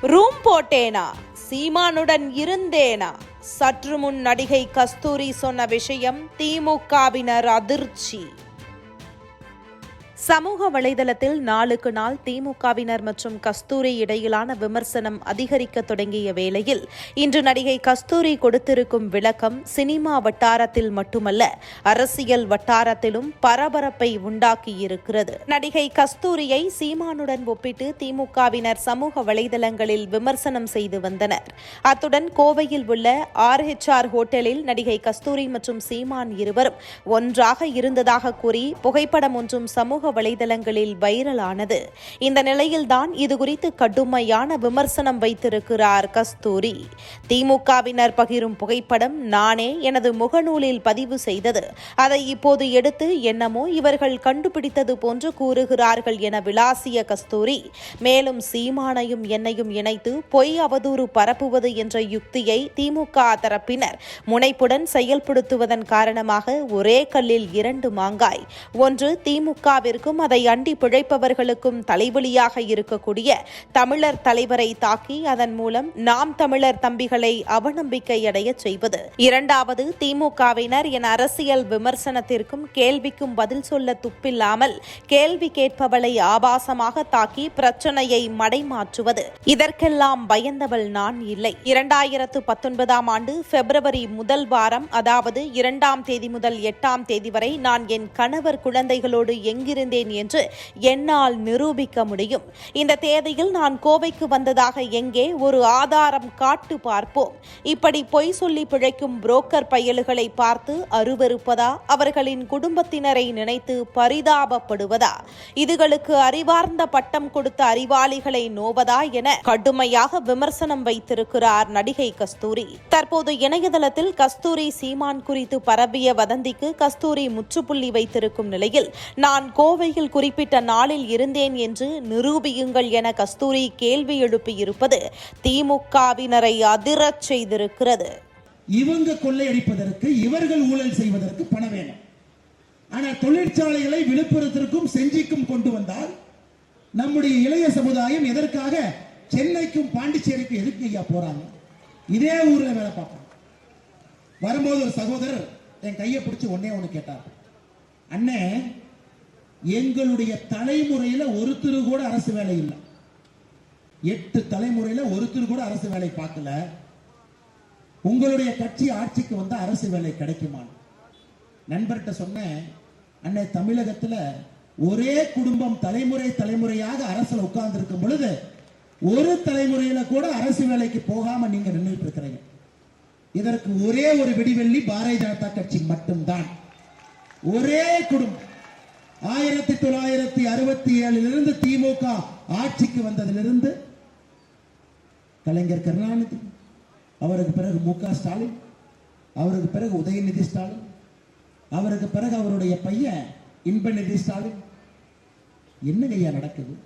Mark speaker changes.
Speaker 1: Room போட்டேனா? சீமானுடன் இருந்தேனா? சற்று முன் நடிகை கஸ்தூரி சொன்ன விஷயம் திமுகவினர் அதிர்ச்சி. சமூக வலைதளத்தில் நாளுக்கு நாள் திமுகவினர் மற்றும் கஸ்தூரி இடையிலான விமர்சனம் அதிகரிக்க தொடங்கிய வேளையில் இன்று நடிகை கஸ்தூரி கொடுத்திருக்கும் விளக்கம் சினிமா வட்டாரத்தில் மட்டுமல்ல அரசியல் வட்டாரத்திலும் பரபரப்பை உண்டாக்கியிருக்கிறது. நடிகை கஸ்தூரியை சீமானுடன் ஒப்பிட்டு திமுகவினர் சமூக வலைதளங்களில் விமர்சனம் செய்து வந்தனர். அத்துடன் கோவையில் உள்ள ஆர்ஹெச்ஆர் ஹோட்டலில் நடிகை கஸ்தூரி மற்றும் சீமான் இருவரும் ஒன்றாக இருந்ததாக கூறி புகைப்படம் ஒன்றும் சமூக வலைதளங்களில் வைரலானது. இந்த நிலையில்தான் இதுகுறித்து கடுமையான விமர்சனம் வைத்திருக்கிறார் கஸ்தூரி. திமுகவினர் பகிரும் புகைப்படம் நானே எனது முகநூலில் பதிவு செய்தது. அதை இப்போது எடுத்து என்னமோ இவர்கள் கண்டுபிடித்தது போன்று கூறுகிறார்கள் என விளாசிய கஸ்தூரி. மேலும் சீமானையும் என்னையும் இணைத்து பொய் அவதூறு பரப்புவது என்ற யுக்தியை திமுக தரப்பினர் முனைப்புடன் செயல்படுத்துவதன் காரணமாக ஒரே கல்லில் இரண்டு மாங்காய். ஒன்று திமுகவிற்கு அரசிற்கும் அதை அண்டி பிழைப்பவர்களுக்கும் தலைவலியாக இருக்கக்கூடிய தமிழர் தலைவரை தாக்கி அதன் மூலம் நாம் தமிழர் தம்பிகளை அவநம்பிக்கை அடைய செய்வது. இரண்டாவது திமுகவினர் என அரசியல் விமர்சனத்திற்கும் கேள்விக்கும் பதில் சொல்ல துப்பில்லாமல் கேள்வி கேட்பவளை ஆபாசமாக தாக்கி பிரச்சனையை மடைமாற்றுவது. இதற்கெல்லாம் பயந்தவள் நான் இல்லை. இரண்டாயிரத்து பத்தொன்பதாம் ஆண்டு பிப்ரவரி முதல் வாரம் அதாவது இரண்டாம் தேதி முதல் எட்டாம் தேதி வரை நான் என் கணவர் குழந்தைகளோடு எங்கிருந்து இருந்தேன் என்று என்னால் நிரூபிக்க முடியும். இந்த தேதியில் நான் கோவைக்கு வந்ததாக எங்கே ஒரு ஆதாரம் காட்டு பார்ப்போம். இப்படி பொய் சொல்லி பிழைக்கும் புரோக்கர் பயல்களை பார்த்து அருவருப்பதா? அவர்களின் குடும்பத்தினரை நினைத்து பரிதாபப்படுவதா? இதுகளுக்கு அறிவார்ந்த பட்டம் கொடுத்த அறிவாளிகளை நோவதா என கடுமையாக விமர்சனம் வைத்திருக்கிறார் நடிகை கஸ்தூரி. தற்போது இணையதளத்தில் கஸ்தூரி சீமான் குறித்து பரவிய வதந்திக்கு கஸ்தூரி முற்றுப்புள்ளி வைத்திருக்கும் நிலையில் நான் கோவை கோவையில் குறிப்பிட்ட நாளில் இருந்தேன் என்று நிரூபியுங்கள் என கஸ்தூரி கேள்வி எழுப்பியிருப்பது திமுகவினரை அதிரச் செய்திருக்கிறது.
Speaker 2: இவங்க கொள்ளையடிப்பதற்கு இவர்கள் ஊழல் செய்வதற்கு பணம் வேணும். ஆனா தொழிற்சாலைகளை விழுப்புரத்திற்கும் செஞ்சிக்கும் கொண்டு வந்தால் நம்முடைய இளைய சமுதாயம் எதற்காக சென்னைக்கும் பாண்டிச்சேரிக்கும் எதுக்கு ஐயா போறாங்க? இதே ஊர்ல வேலை பார்ப்பாங்க. வரும்போது ஒரு சகோதரர் என் கையை பிடிச்சி ஒன்னே ஒன்று கேட்டார். அண்ணே எங்களுடைய தலைமுறையில ஒருத்தர் கூட அரசு வேலை இல்லை. எட்டு தலைமுறையில ஒருத்தர் கூட அரசு வேலை பார்க்கல. உங்களுடைய கட்சி ஆட்சிக்கு வந்த அரசு வேலை கிடைக்குமா? நண்பர்கிட்ட சொன்னேன் அன்னை தமிழகத்துல ஒரே குடும்பம் தலைமுறை தலைமுறையாக அரசுல உட்கார்ந்து இருக்கும் பொழுது ஒரு தலைமுறையில கூட அரசு வேலைக்கு போகாம நீங்க நின்றுட்டு இருக்கிறீங்க இதற்கு ஒரே ஒரு விடிவெள்ளி பாரதிய ஜனதா கட்சி மட்டும்தான். ஒரே குடும்பம். ஆயிரத்தி தொள்ளாயிரத்தி அறுபத்தி ஏழிலிருந்து திமுக ஆட்சிக்கு வந்ததிலிருந்து கலைஞர் கருணாநிதி அவருக்கு பிறகு மு ஸ்டாலின் அவருக்கு பிறகு உதயநிதி ஸ்டாலின் அவருக்கு பிறகு அவருடைய பையன் இன்பநிதி ஸ்டாலின். என்னங்க ஐயா நடக்குது?